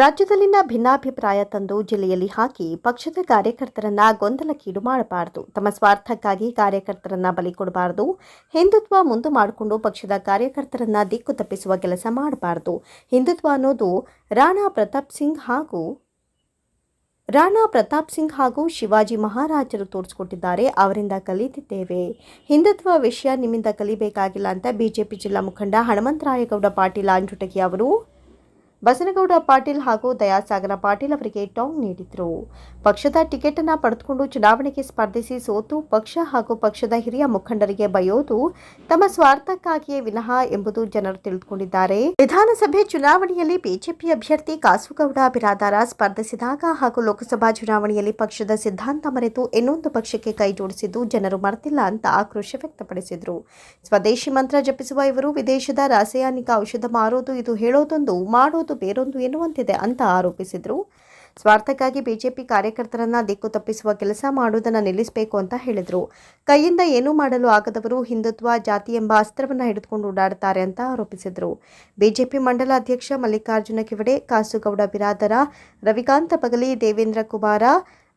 ರಾಜ್ಯದಲ್ಲಿನ ಭಿನ್ನಾಭಿಪ್ರಾಯ ತಂದು ಜಿಲ್ಲೆಯಲ್ಲಿ ಹಾಕಿ ಪಕ್ಷದ ಕಾರ್ಯಕರ್ತರನ್ನ ಗೊಂದಲಕ್ಕೀಡು ಮಾಡಬಾರದು. ತಮ್ಮ ಸ್ವಾರ್ಥಕ್ಕಾಗಿ ಕಾರ್ಯಕರ್ತರನ್ನ ಬಲಿ ಕೊಡಬಾರದು. ಹಿಂದುತ್ವ ಮುಂದೆ ಮಾಡಿಕೊಂಡು ಪಕ್ಷದ ಕಾರ್ಯಕರ್ತರನ್ನ ದಿಕ್ಕು ತಪ್ಪಿಸುವ ಕೆಲಸ ಮಾಡಬಾರದು. ಹಿಂದುತ್ವ ಅನ್ನೋದು ರಾಣಾ ಪ್ರತಾಪ್ ಸಿಂಗ್ ಹಾಗೂ ರಾಣಾ ಪ್ರತಾಪ್ ಸಿಂಗ್ ಹಾಗೂ ಶಿವಾಜಿ ಮಹಾರಾಜರು ತೋರಿಸಿಕೊಟ್ಟಿದ್ದಾರೆ. ಅವರಿಂದ ಕಲಿತಿದ್ದೇವೆ. ಹಿಂದುತ್ವ ವಿಷಯ ನಿಮ್ಮಿಂದ ಕಲಿಬೇಕಾಗಿಲ್ಲ ಅಂತ ಬಿಜೆಪಿ ಜಿಲ್ಲಾ ಮುಖಂಡ ಹನುಮಂತರಾಯಗೌಡ ಪಾಟೀಲ್ ಅಂಜುಟಗಿ ಅವರು ಬಸನಗೌಡ ಪಾಟೀಲ್ ಹಾಗೂ ದಯಾಸಾಗರ ಪಾಟೀಲ್ ಅವರಿಗೆ ಟಾಂಗ್ ನೀಡಿದರು. ಪಕ್ಷದ ಟಿಕೆಟ್ ಅನ್ನು ಪಡೆದುಕೊಂಡು ಚುನಾವಣೆಗೆ ಸ್ಪರ್ಧಿಸಿ ಸೋತು ಪಕ್ಷ ಹಾಗೂ ಪಕ್ಷದ ಹಿರಿಯ ಮುಖಂಡರಿಗೆ ಬಯೋದು ತಮ್ಮ ಸ್ವಾರ್ಥಕ್ಕಾಗಿಯೇ ವಿನಃ ಎಂಬುದು ಜನರು ತಿಳಿದುಕೊಂಡಿದ್ದಾರೆ. ವಿಧಾನಸಭೆ ಚುನಾವಣೆಯಲ್ಲಿ ಬಿಜೆಪಿ ಅಭ್ಯರ್ಥಿ ಕಾಸುಗೌಡ ಬಿರಾದಾರ ಸ್ಪರ್ಧಿಸಿದಾಗ ಹಾಗೂ ಲೋಕಸಭಾ ಚುನಾವಣೆಯಲ್ಲಿ ಪಕ್ಷದ ಸಿದ್ಧಾಂತ ಮರೆತು ಇನ್ನೊಂದು ಪಕ್ಷಕ್ಕೆ ಕೈ ಜೋಡಿಸಿದ್ದು ಜನರು ಮರೆತಿಲ್ಲ ಅಂತ ಆಕ್ರೋಶ ವ್ಯಕ್ತಪಡಿಸಿದರು. ಸ್ವದೇಶಿ ಮಂತ್ರ ಜಪಿಸುವ ಇವರು ವಿದೇಶದ ರಾಸಾಯನಿಕ ಔಷಧ ಮಾರೋದು ಇದು ಹೇಳೋದೊಂದು, ಮಾಡೋದು ಬೇರೊಂದು ಎನ್ನುವಂತಿದೆ ಅಂತ ಆರೋಪಿಸಿದರು. ಸ್ವಾರ್ಥಕ್ಕಾಗಿ ಬಿಜೆಪಿ ಕಾರ್ಯಕರ್ತರನ್ನ ದಿಕ್ಕು ತಪ್ಪಿಸುವ ಕೆಲಸ ಮಾಡುವುದನ್ನು ನಿಲ್ಲಿಸಬೇಕು ಅಂತ ಹೇಳಿದರು. ಕೈಯಿಂದ ಏನೂ ಮಾಡಲು ಆಗದವರು ಹಿಂದುತ್ವ, ಜಾತಿ ಎಂಬ ಅಸ್ತ್ರವನ್ನು ಹಿಡಿದುಕೊಂಡು ಓಡಾಡುತ್ತಾರೆ ಅಂತ ಆರೋಪಿಸಿದರು. ಬಿಜೆಪಿ ಮಂಡಲ ಅಧ್ಯಕ್ಷ ಮಲ್ಲಿಕಾರ್ಜುನ ಕಿವಡೆ ಕಾಸುಗೌಡ ಬಿರಾದರ ರವಿಕಾಂತ ಬಗಲಿ, ದೇವೇಂದ್ರ ಕುಮಾರ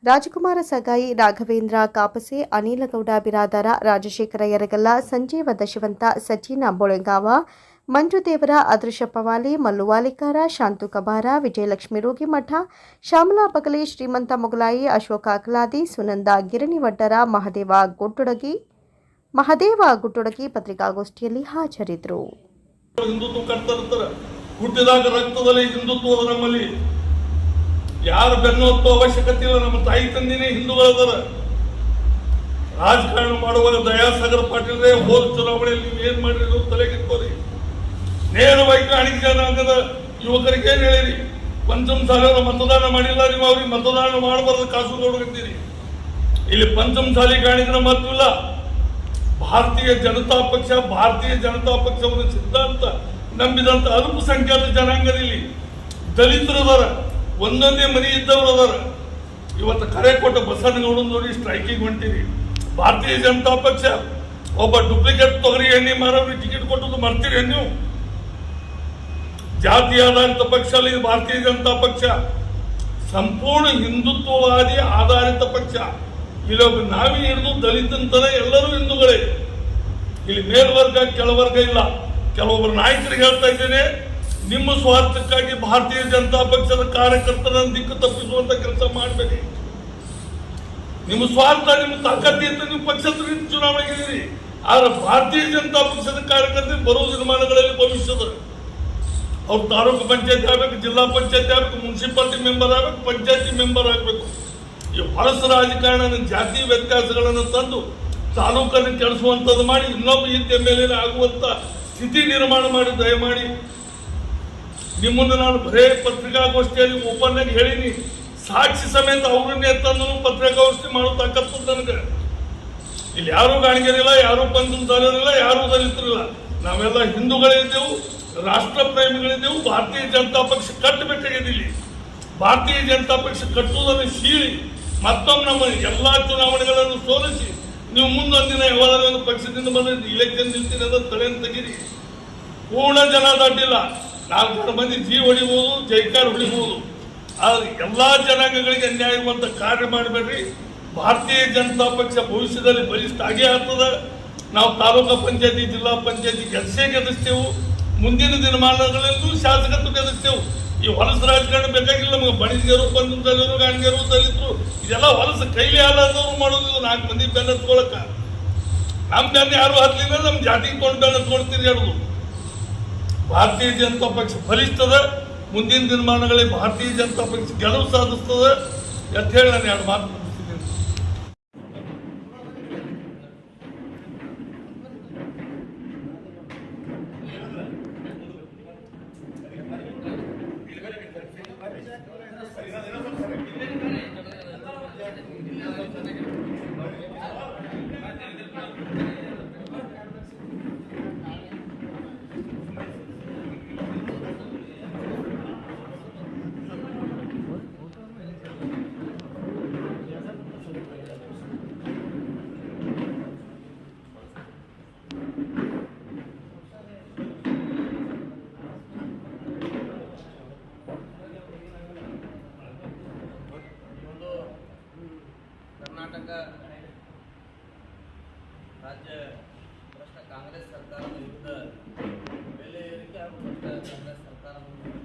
ರಾಜಕುಮಾರ ಸಗಾಯಿ, ರಾಘವೇಂದ್ರ, ಕಾಪಸೆ, ಅನಿಲಗೌಡ, ಬಿರಾದಾರ, ರಾಜಶೇಖರ ಯರಗಲ್ಲ, ಸಂಜೀವ ದಶವಂತ ಸಚಿನ ಬೊಳೆಗಾವ, ಮಂಜುದೇವರ ಅದೃಶ್ಯ ಪವಾಲಿ ಮಲ್ಲುವಾಲಿಕಾರ ಶಾಂತು ಕಬಾರ, ವಿಜಯಲಕ್ಷ್ಮಿ ರೋಗಿಮಠ ಶ್ಯಾಮಲಾ ಬಗಲಿ, ಶ್ರೀಮಂತ ಮೊಗಲಾಯಿ, ಅಶೋಕ ಅಕಲಾದಿ, ಸುನಂದ ಗಿರಣಿವಡ್ಡರ ಮಹದೇವ ಗುಟ್ಟುಡಗಿ ಮಹದೇವ ಗುಟ್ಟುಡಗಿ ಪತ್ರಿಕಾಗೋಷ್ಠಿಯಲ್ಲಿ ಹಾಜರಿದ್ದರು ಯಾರು ಬೆನ್ನು ಹತ್ತುವ ಅವಶ್ಯಕತೆ ಇಲ್ಲ, ನಮ್ಮ ತಾಯಿ ತಂದಿನೇ ಹಿಂದೂಗಳದಾರ. ರಾಜಕಾರಣ ಮಾಡುವಾಗ ದಯಾಸಾಗರ ಪಾಟೀಲ್ರೇ, ಹೋದ ಚುನಾವಣೆಯಲ್ಲಿ ನೀವು ಏನ್ ಮಾಡಿದ್ರು ತಲೆಗಿಟ್ಕೋರಿ ನೇರ ವೈಜ್ಞಾನಿಕ ಜನಾಂಗದ ಯುವಕರಿಗೆ ಏನ್ ಹೇಳಿರಿ? ಪಂಚಮ ಸಾಲಿಗರ ಮತದಾನ ಮಾಡಿಲ್ಲ, ನೀವು ಅವ್ರಿಗೆ ಮತದಾನ ಮಾಡಬಾರದು, ಕಾಸು ನೋಡ್ಕೊತೀರಿ ಇಲ್ಲಿ ಪಂಚಮ ಸಾಲಿ ಕಾಣಿದ್ರೆ ಮತ್ತಿಲ್ಲ ಭಾರತೀಯ ಜನತಾ ಪಕ್ಷ, ಭಾರತೀಯ ಜನತಾ ಪಕ್ಷವನ್ನು ಸಿದ್ಧಾಂತ ನಂಬಿದಂತ ಅಲ್ಪಸಂಖ್ಯಾತ ಜನಾಂಗದಲ್ಲಿ ದಲಿತರದಾರ ಒಂದೊಂದೇ ಮನೆ ಇದ್ದವರು ಅದಾರ. ಇವತ್ತು ಕರೆ ಕೊಟ್ಟ ನೋಡಿ ಸ್ಟ್ರೈಕಿಂಗ್ ಹೊಂಟಿರಿ. ಭಾರತೀಯ ಜನತಾ ಪಕ್ಷ, ಒಬ್ಬ ಡೂಪ್ಲಿಕೇಟ್ ತೊಗರಿ ಎಣ್ಣೆ ಮಾರೋರಿಗೆ ಟಿಕೆಟ್ ಕೊಟ್ಟದ್ದು ಮರ್ತೀರಿ ನೀವು? ಜಾತಿ ಆಧಾರಿತ ಪಕ್ಷ ಅಲ್ಲಿ ಭಾರತೀಯ ಜನತಾ ಪಕ್ಷ. ಸಂಪೂರ್ಣ ಹಿಂದುತ್ವವಾದಿ ಆಧಾರಿತ ಪಕ್ಷ. ಇಲ್ಲೊಬ್ಬ ನಾವೇ ಹಿಡಿದು ದಲಿತಂತಾನೆ ಎಲ್ಲರೂ ಹಿಂದೂಗಳೇ. ಇಲ್ಲಿ ಮೇಲ್ವರ್ಗ, ಕೆಳವರ್ಗ ಇಲ್ಲ. ಕೆಲವೊಬ್ಬರು ನಾಯಕರಿಗೆ ಹೇಳ್ತಾ ಇದ್ದೇನೆ ನಿಮ್ಮ ಸ್ವಾರ್ಥಕ್ಕಾಗಿ ಭಾರತೀಯ ಜನತಾ ಪಕ್ಷದ ಕಾರ್ಯಕರ್ತರನ್ನು ದಿಕ್ಕು ತಪ್ಪಿಸುವಂತ ಕೆಲಸ ಮಾಡಬೇಡಿ. ನಿಮ್ಮ ಸ್ವಾರ್ಥ, ನಿಮ್ಮ ತಾಕತ್ತಿ ಅಂತ ನೀವು ಪಕ್ಷದ ಚುನಾವಣೆ ಇದೀರಿ ಆದ್ರೆ ಭಾರತೀಯ ಜನತಾ ಪಕ್ಷದ ಕಾರ್ಯಕರ್ತರು ಬರುವ ದಿನಮಾನಗಳಲ್ಲಿ ಭವಿಷ್ಯದ. ಅವ್ರು ತಾಲೂಕು ಪಂಚಾಯತ್ ಆಗ್ಬೇಕು, ಜಿಲ್ಲಾ ಪಂಚಾಯತ್ ಆಗ್ಬೇಕು, ಮುನ್ಸಿಪಾಲಿಟಿ ಮೆಂಬರ್ ಆಗ್ಬೇಕು, ಪಂಚಾಯತಿ ಮೆಂಬರ್ ಆಗ್ಬೇಕು. ಈ ಹೊಲಸ ರಾಜಕಾರಣ ಜಾತಿ ವ್ಯತ್ಯಾಸಗಳನ್ನು ತಂದು ತಾಲೂಕನ್ನು ಕೆಡಿಸುವಂಥದ್ದು ಮಾಡಿ ಇನ್ನೊಬ್ಬ ಹಿಂದೆ ಮೇಲೆ ಆಗುವಂತ ಸ್ಥಿತಿ ನಿರ್ಮಾಣ ಮಾಡಿ, ದಯಮಾಡಿ ನಿಮ್ಮನ್ನು ನಾನು ಬರೇ ಪತ್ರಿಕಾಗೋಷ್ಠಿಯಲ್ಲಿ ಓಪನ್ ಆಗಿ ಹೇಳೀನಿ. ಸಾಕ್ಷಿ ಸಮೇತ ಅವ್ರನ್ನೇ ತಂದು ಪತ್ರಿಕಾಗೋಷ್ಠಿ ಮಾಡೋ ತಾಕತ್ತು ನನಗೆ. ಇಲ್ಲಿ ಯಾರೂ ಗಾಣಿಗರಿಲ್ಲ, ಯಾರೂ ಪಂಚಮ ಸಾಲಿಯರಿಲ್ಲ ಯಾರೂ ದಲಿತರಿಲ್ಲ. ನಾವೆಲ್ಲ ಹಿಂದೂಗಳಿದ್ದೆವು ರಾಷ್ಟ್ರ ಪ್ರೇಮಿಗಳಿದ್ದೆವು ಭಾರತೀಯ ಜನತಾ ಪಕ್ಷ ಕಟ್ಟಬೇಕಾಗಿದೆ ಇಲ್ಲಿ ಭಾರತೀಯ ಜನತಾ ಪಕ್ಷ ಕಟ್ಟುವುದನ್ನು ಶೀಳಿ ಮತ್ತೊಮ್ಮೆ ನಮ್ಮ ಎಲ್ಲ ಚುನಾವಣೆಗಳನ್ನು ಸೋಲಿಸಿ ನೀವು ಮುಂದೊಂದಿನ ಒಂದು ಪಕ್ಷದಿಂದ ಬಂದ ಇಲೆಕ್ಷನ್ ನಿಲ್ತೀನಿ ಅದನ್ನು ತಲೆಯನ್ನು ತೆಗೀರಿ. ಪೂರ್ಣ ಜನ ದಾಟಿಲ್ಲ. ನಾಲ್ಕು ಮಂದಿ ಜೀವ ಹೊಡಿಬಹುದು ಜೈಕಾರ ಹೊಡಿಬಹುದು ಆದ್ರೆ ಎಲ್ಲಾ ಜನಾಂಗಗಳಿಗೆ ಅನ್ಯಾಯವಂತ ಕಾರ್ಯ ಮಾಡಬೇಡ್ರಿ. ಭಾರತೀಯ ಜನತಾ ಪಕ್ಷ ಭವಿಷ್ಯದಲ್ಲಿ ಬಲಿಷ್ಠ ಆಗೇ ಆಗ್ತದ. ನಾವು ತಾಲೂಕಾ ಪಂಚಾಯತಿ, ಜಿಲ್ಲಾ ಪಂಚಾಯತಿ ಗೆಲ್ಸೇ ಗೆಲ್ಲಿಸ್ತೇವೆ ಮುಂದಿನ ದಿನಮಾನಗಳಲ್ಲೂ ಶಾಸಕತ್ವ ಗೆಲ್ಲಿಸ್ತೇವೆ ಈ ಹೊಲಸು ರಾಜಕಾರಣ ಬೇಕಾಗಿಲ್ಲ, ನಮಗೆ ಬಣಿಜರು ಪಂಚಮದಲ್ಲಿರು ಗಾಣಿಗರು ದಲಿತರು ಇದೆಲ್ಲ ಹೊಲಸ ಕೈಲಿ ಆಲಾದವ್ರು ಮಾಡೋದು ನಾಲ್ಕು ಮಂದಿ ಬೆನ್ನ ಹತ್ಕೊಳಕ ನಮ್ಮ ಬೆನ್ನ ಯಾರು ಹತ್ತಲಿಲ್ಲ ನಮ್ಮ ಜಾತಿಗೆ ಕೊಂಡು ಬೆನ್ನ ಹೇಳುದು. ಭಾರತೀಯ ಜನತಾ ಪಕ್ಷ ಫಲಿಸ್ತದೆ, ಮುಂದಿನ ದಿನಮಾನಗಳಲ್ಲಿ ಭಾರತೀಯ ಜನತಾ ಪಕ್ಷ ಗೆಲುವು ಸಾಧಿಸ್ತದೆ. ಅಂತ ಹೇಳಿ ನಾನು ಎರಡು ಮಾತು. ಕರ್ನಾಟಕ ರಾಜ್ಯ ಭ್ರಷ್ಟ ಕಾಂಗ್ರೆಸ್ ಸರ್ಕಾರದ ವಿರುದ್ಧ ಬೆಲೆ ಏರಿಕೆ ಹಾಗೂ ಕಾಂಗ್ರೆಸ್